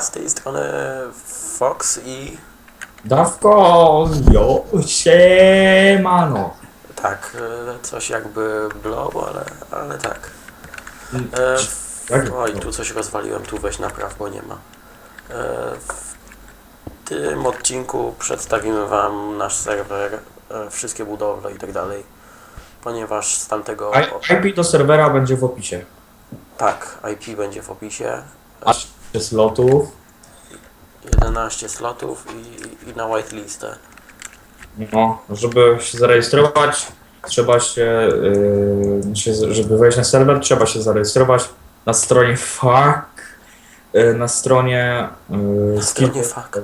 Z tej strony Fox i Dawko, jo, siemano. tak, e, coś jakby blow, ale, ale tak. E, Jak oj, tu coś rozwaliłem, tu weź napraw, bo nie ma. E, w tym odcinku przedstawimy Wam nasz serwer, e, wszystkie budowle i tak dalej, ponieważ z tamtego... IP do serwera będzie w opisie. Tak, IP będzie w opisie, A slotów, 11 slotów i, i na whitelistę. no, żeby się zarejestrować, trzeba się, yy, się, żeby wejść na serwer, trzeba się zarejestrować na stronie FAQ, yy, na stronie yy, stronie skill- FAQ.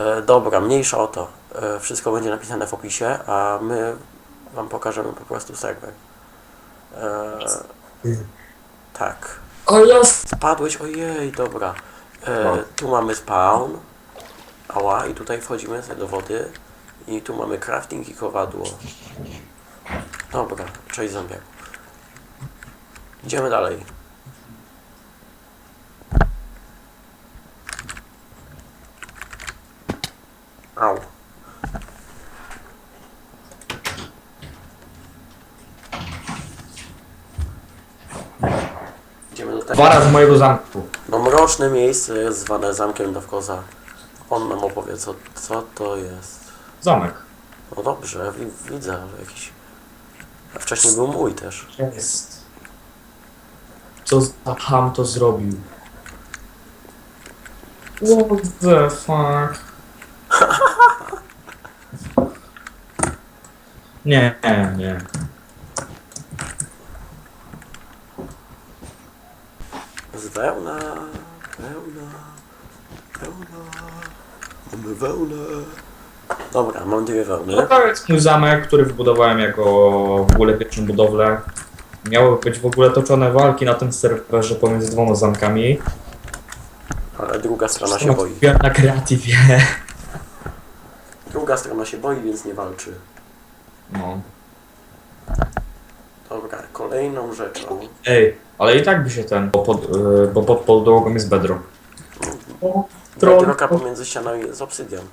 E, dobra, mniejsza o to. E, wszystko będzie napisane w opisie, a my Wam pokażemy po prostu serwer. E, tak. O jest! Spadłeś, ojej, dobra. E, No. tu mamy spawn. Ała, i tutaj wchodzimy sobie do wody. I tu mamy crafting i kowadło. Dobra, cześć zombiak. Idziemy dalej. Au. Tego. Dwa razy mojego zamku. No mroczne miejsce jest zwane zamkiem Dawkoza. On nam opowie, co, co to jest. Zamek. No dobrze, wi- widzę, ale jakiś... A wcześniej był mój też. Jest. Co za ham to zrobił? What the fuck? Nie, nie, nie. Z wełna, wełna, wełna, mamy wełnę. Dobra, mam dwie wełny. To jest mój zamek, który wybudowałem jako w ogóle pierwszą budowlę. Miały być w ogóle toczone walki na tym serwerze pomiędzy dwoma zamkami. Ale druga strona się boi. Na kreatywie. Druga strona się boi, więc nie walczy. No. Dobra, kolejną rzeczą. Ej, ale i tak by się ten, bo pod, yy, bo pod podłogą jest bedrock. Bedrocka pomiędzy ścianami jest obsydian.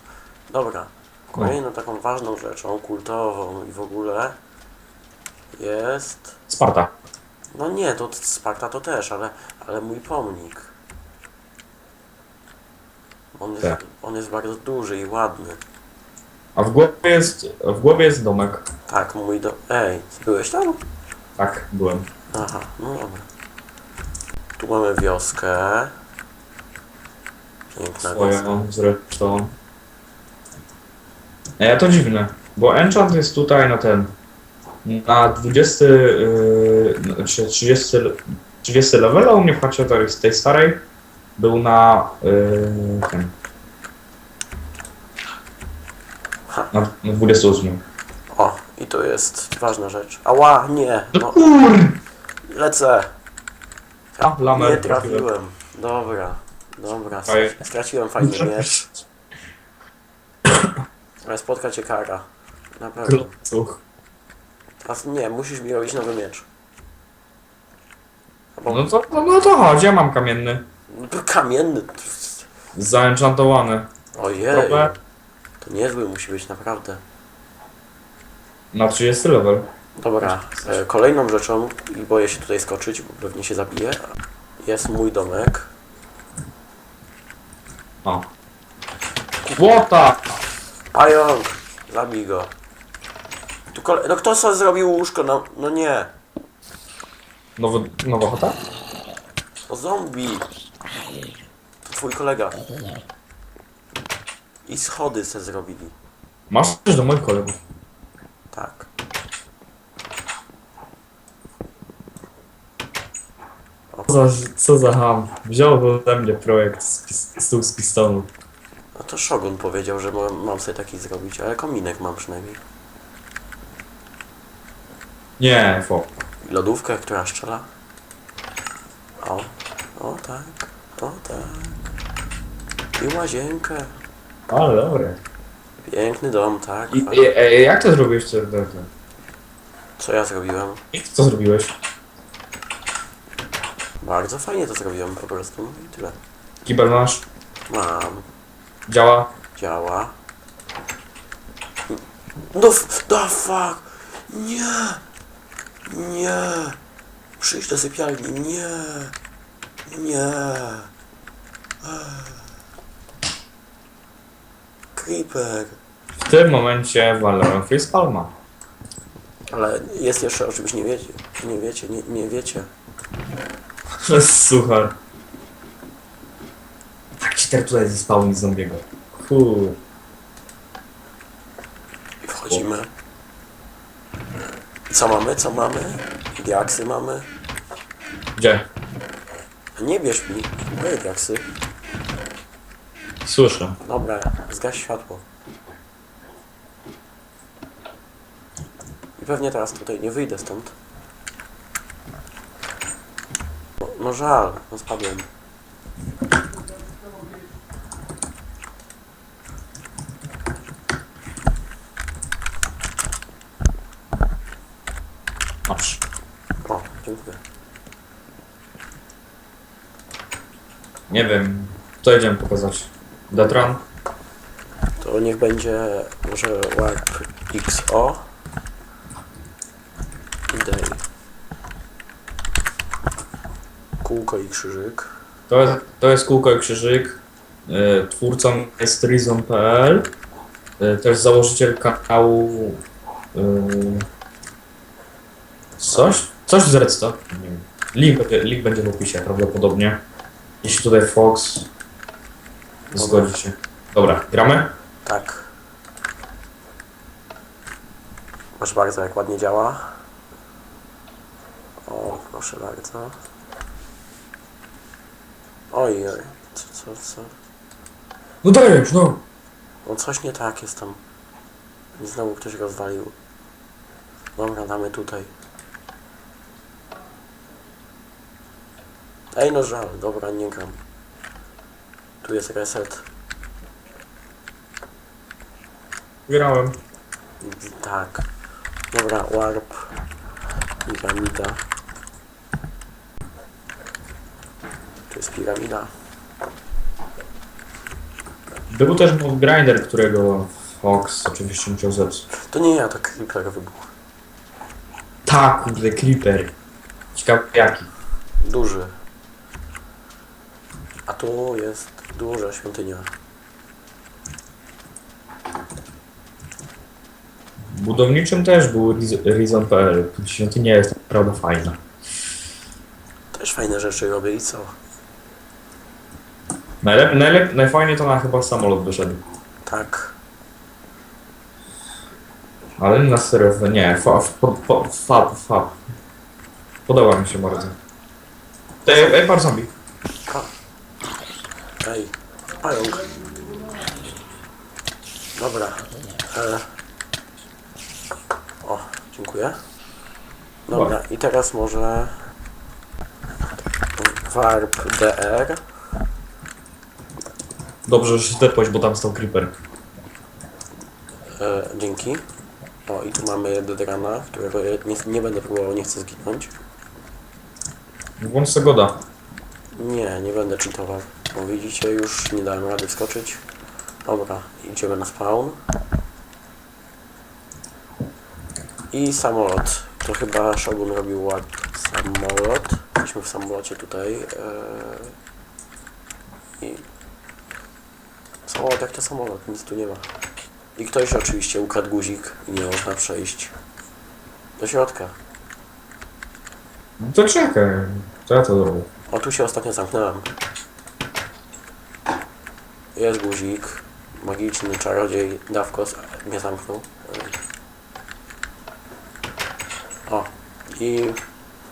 Dobra, kolejną taką ważną rzeczą, kultową i w ogóle jest... Sparta. No nie, to Sparta to też, ale, ale mój pomnik. On jest, Tak. on jest bardzo duży i ładny. A w głowie jest, w głowie jest domek. Tak, mój do... Ej, byłeś tam? Tak, byłem. Aha, no dobra. Tu mamy wioskę. Piękna wioska. Swoją zresztą. E, to dziwne, bo enchant jest tutaj na ten, na 20, yy, czy 30, 30 level, a u mnie w chacie to jest tej starej, był na yy, ten, Ha. na, na 28. O, i tu jest ważna rzecz. Ała, nie! No No, kur... lecę! A, lamer Nie trafiłem. Dobra, dobra. Faj- Straciłem fajny miecz. Ale spotka cię kara. Na pewno. Klocuch. Teraz nie, musisz mi robić nowy miecz. Bo No to, no, no to chodź, ja mam kamienny. no to kamienny. Zaenchantowany. Ojej. Problem? To niezły musi być, naprawdę. Na 30 level. Dobra, e, kolejną rzeczą, i boję się tutaj skoczyć, bo pewnie się zabiję, jest mój domek. O. Łota! Pająk! Zabij go. Tu kole... No kto sobie zrobił łóżko? No, no nie. Nowy, nowa chata? No zombie. To twój kolega. I schody se zrobili. Masz coś do moich kolegów. Tak. Co za, co za ham. Wziął ode mnie projekt z, pis- stół z pistonu. No to Shogun powiedział, że mam, mam sobie taki zrobić, ale kominek mam przynajmniej. Nie, fo. Lodówkę, która strzela. O, o tak, o tak. I łazienkę. Ale dobre. Piękny dom, tak. I, fajnie. i, e, jak to zrobiłeś? Co, to, to? Co ja zrobiłem? Co zrobiłeś? Bardzo fajnie to zrobiłem po prostu i tyle. Kibel masz? Mam. Działa? Działa. No, f- the fuck! Nie! Nie! Przyjdź do sypialni, nie! Nie! Ech. Creeper! W tym momencie walnąłem facepalma. Ale jest jeszcze o czymś nie wiecie. Nie wiecie, nie, nie wiecie. Suchar. Tak ci teraz tutaj zespał z zombiego. I wchodzimy. Co mamy? Co mamy? Diaksy mamy? Gdzie? Nie bierz mi. Moje diaksy. Słyszę. Dobra, zgaś światło. I pewnie teraz tutaj nie wyjdę stąd. No, no żal, no spadłem. Masz. O, dziękuję. Nie wiem. Co idziemy pokazać? Detran? To niech będzie może XO. I day. Kółko i krzyżyk. To jest, to jest kółko i krzyżyk. Y, Twórcą jest Rizon.pl. Y, To jest założyciel kanału. y, Coś? Coś z Redstone. Nie wiem. Link, będzie- link będzie w opisie prawdopodobnie. Jeśli tutaj Fox zgodzi się. Dobra, gramy? Tak. Proszę bardzo, jak ładnie działa. O, proszę bardzo. Oj, oj, co, co, co? No daj już, no! No coś nie tak jest tam. I Znowu ktoś rozwalił. Dobra, damy tutaj. Ej, no żal, dobra, nie gram. Tu jest reset. Grałem. Tak. Dobra, warp. Piramida. Tu jest piramida. Był też mod grinder, którego Fox oczywiście musiał zepsuć. To nie ja, to creeper wybuchł. Tak, kurde, Creeper. Ciekawe jaki. Duży. A tu jest duża świątynia. Budowniczym też był Riz- Rizon.pl. Świątynia jest naprawdę fajna. Też fajne rzeczy robię i co? Najlep, najlep, najfajniej to na chyba samolot wyszedł. Tak. Ale na serio, nie, fa, fa, fa, fab, fab. Podoba mi się bardzo. Ej, ej par zombie. Ej, pająk. Dobra. E. O, dziękuję. Dobra, i teraz może warp dr. Dobrze, że się tepłeś, bo tam stał Creeper. E, dzięki. O, i tu mamy Dedrana, którego nie, nie będę próbował, nie chcę zginąć. Włącz se goda. Nie, nie będę cheatował. Bo widzicie, już nie dałem rady wskoczyć. Dobra, idziemy na spawn. I samolot. To chyba Shogun robił ład samolot. Jesteśmy w samolocie tutaj. Eee... I... Samolot jak to samolot, nic tu nie ma. I ktoś oczywiście ukradł guzik i nie można przejść do środka. No to czekaj. Co ja to zrobię? O, tu się ostatnio zamknąłem. Jest guzik. Magiczny czarodziej Dawkos mnie zamknął. O, i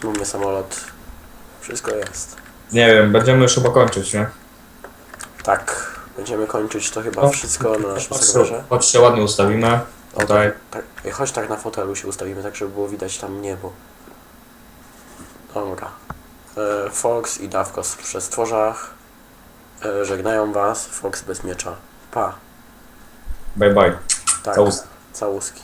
mamy samolot. Wszystko jest. Nie wiem, będziemy już chyba kończyć, nie? Tak, będziemy kończyć to chyba No. wszystko na naszym serwerze. chodź się ładnie ustawimy. Tutaj. Tak, chodź tak na fotelu się ustawimy, tak żeby było widać tam niebo. Dobra. E, Fox i Dawkos w przestworzach. E, żegnają was. Fox bez miecza. Pa. Bye bye. Tak. Całus- Całuski.